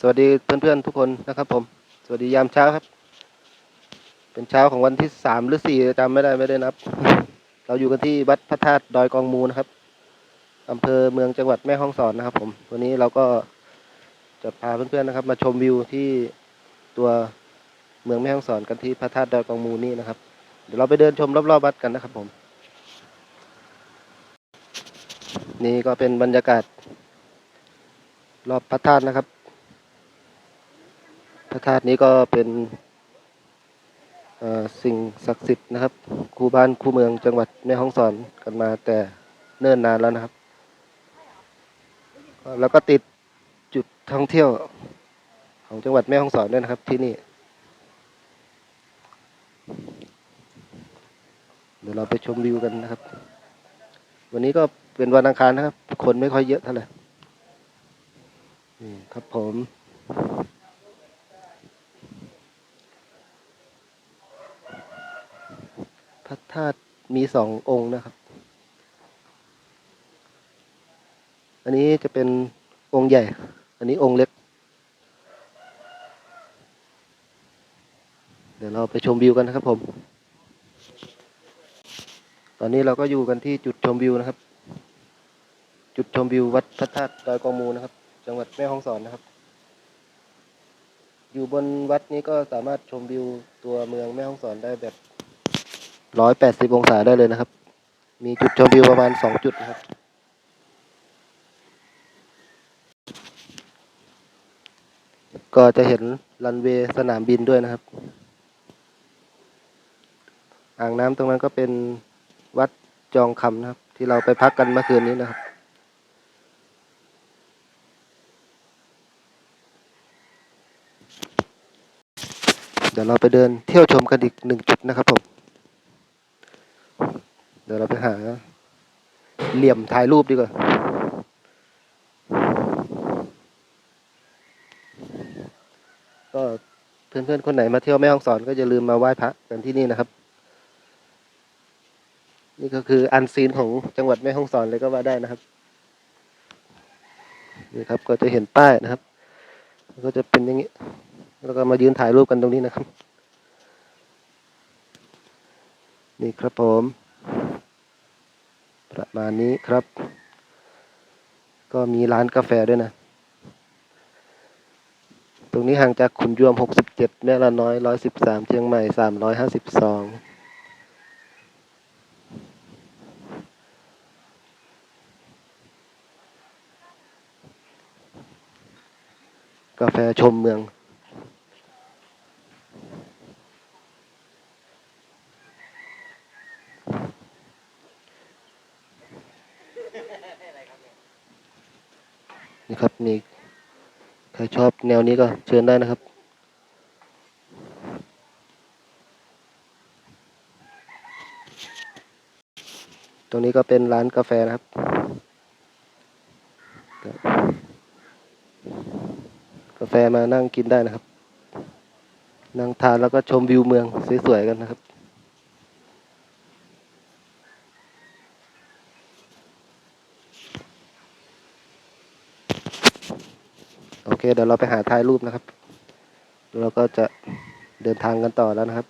สวัสดีเพื่อนๆทุกคนนะครับผม สวัสดียามเช้าครับ เป็นเช้าของวันที่สามหรือสี่จำไม่ได้ไม่ได้นับ เราอยู่กันที่วัดพระธาตุดอยกองมูนะครับอำเภอเมืองจังหวัดแม่ฮ่องสอนนะครับ ผม วันนี้เราก็จะพาเพื่อนๆนะครับ มาชมวิวที่ตัวเมืองแม่ฮ่องสอนกันที่พระธาตุดอยกองมูนี่นะครับ เดี๋ยวเราไปเดินชมรอบๆวัดกันนะครับ ผม นี่ก็เป็นบรรยากาศ รอบพระธาตุนะครับ ระธาตุนี้ก็เป็นสิ่งศักดิ์สิทธิ์นะครับคู่บ้านคู่เมืองจังหวัดแม่ฮ่องสอนกันมาแต่เนิ่นนานแล้วนะครับ แล้วก็ติดจุดท่องเที่ยวของจังหวัดแม่ฮ่องสอนด้วยนะครับที่นี่ เดี๋ยวเราไปชมวิวกันนะครับ วันนี้ก็เป็นวันอังคารนะครับ คนไม่ค่อยเยอะเท่าไหร่นี่ครับผม พระธาตุมีสององค์นะครับ อันนี้จะเป็นองค์ใหญ่ อันนี้องค์เล็ก เดี๋ยวเราไปชมวิวกันนะครับผม ตอนนี้เราก็อยู่กันที่จุดชมวิวนะครับ จุดชมวิววัดพระธาตุดอยกองมูนะครับ จังหวัดแม่ฮ่องสอนนะครับ อยู่บนวัดนี้ก็สามารถชมวิวตัวเมืองแม่ฮ่องสอนได้แบบ ร้อยแปดสิบองศาได้เลยนะครับ มีจุดชมวิวประมาณสองจุดนะครับ ก็จะเห็นรันเวย์สนามบินด้วยนะครับ อ่างน้ำตรงนั้นก็เป็นวัดจองคำนะครับ ที่เราไปพักกันเมื่อคืนนี้นะครับเดี๋ยวเราไปเดินเที่ยวชมกันอีกหนึ่งจุดนะครับผม เดี๋ยวเราไปหา เหลี่ยมถ่ายรูปดีกว่า ก็เพื่อนๆคนไหนมาเที่ยวแม่ฮ่องสอนก็อย่าลืมมาไหว้พระกันที่นี่นะครับ นี่ก็คืออันซีนของจังหวัดแม่ฮ่องสอนเลยก็ว่าได้นะครับนี่ครับก็จะเห็นป้ายนะครับ ก็จะเป็นอย่างนี้ แล้วก็มายืนถ่ายรูปกันตรงนี้นะครับ นี่ครับผม มานี้ครับ ก็มีร้านกาแฟด้วยนะ ตรงนี้ห่างจากขุนยวม 67แม่ละน้อย 113 เชียงใหม่ 352กาแฟชมเมือง นี่ครับนี่ใครชอบแนวนี้ก็เชิญได้นะครับ ตรงนี้ก็เป็นร้านกาแฟนะครับ กาแฟมานั่งกินได้นะครับ นั่งทานแล้วก็ชมวิวเมืองสวยๆกันนะครับ โอเค เดี๋ยวเราไปหาถ่ายรูปนะครับ เราก็จะเดินทางกันต่อแล้วนะครับ